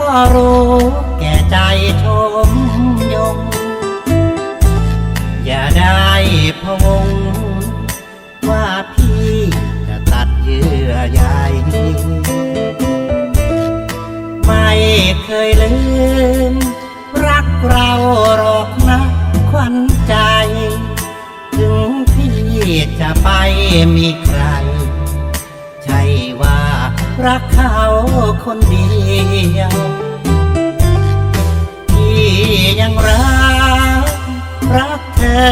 ก็รู้แก่ใจชมยง อย่าได้พงว่าพี่จะตัดเยื่อใยไม่เคยลืม รักเราหรอกนะควันใจ ถึงพี่จะไปมีใคร รักเขาคนเดียวพี่ยังรัก รักเธอ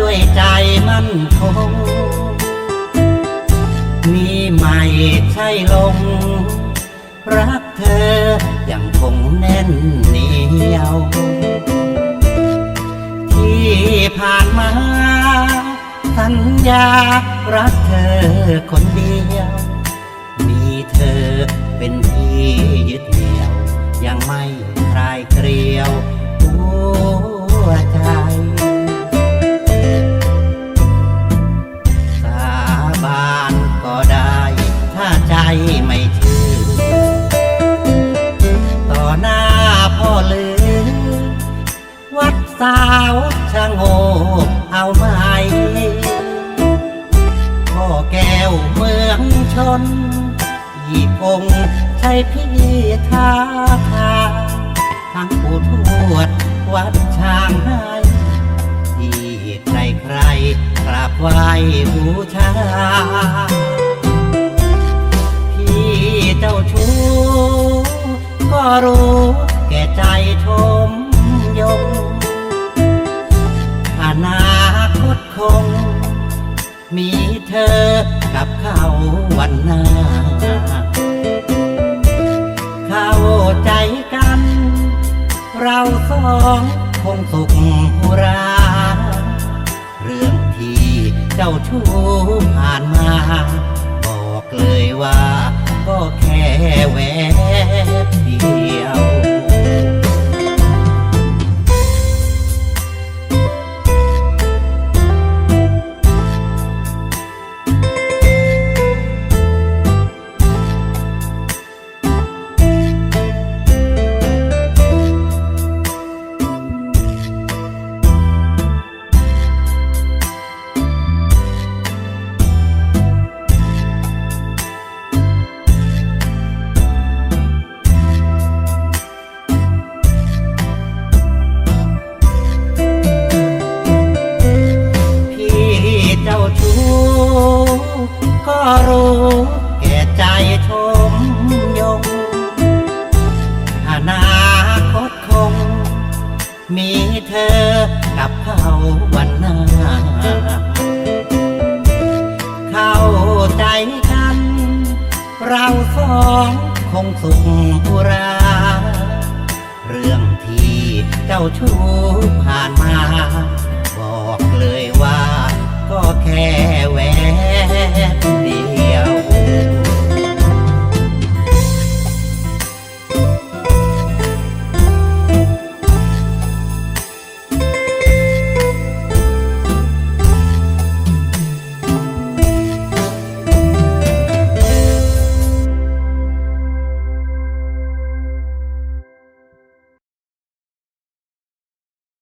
ด้วยใจมั่นคงนี่ไม่ใช่ลง รักเธอยังคงแน่นเหนียว ที่ผ่านมา สัญญารักเธอคนเดียว เป็นที่ยึดเหนี่ยว ยังไม่คลายเกลียวหัวใจสาบานก็ได้ ถ้าใจไม่เชื่อ ต่อหน้าพ่อลือวัดสาวชะโงกเอาไหมพ่อแก้วเมืองชน ยี่กงใช่พี่ทาทาทั้งปู่ทวดวัดช้างให้ที่ใครใครกราบไหว้บูชา พี่เจ้าชู้ก็รู้แก่ใจชมยงอนาคตคงมีเธอกับเขาวัน ค ก็รู้แก่ใจชมยงอนาคตคง มีเธอกับเขาวันหน้า เข้าใจกัน เราสองคงสุขอุรา เรื่องที่เจ้าชู้ผ่านมา บอกเลยว่าก็แค่แว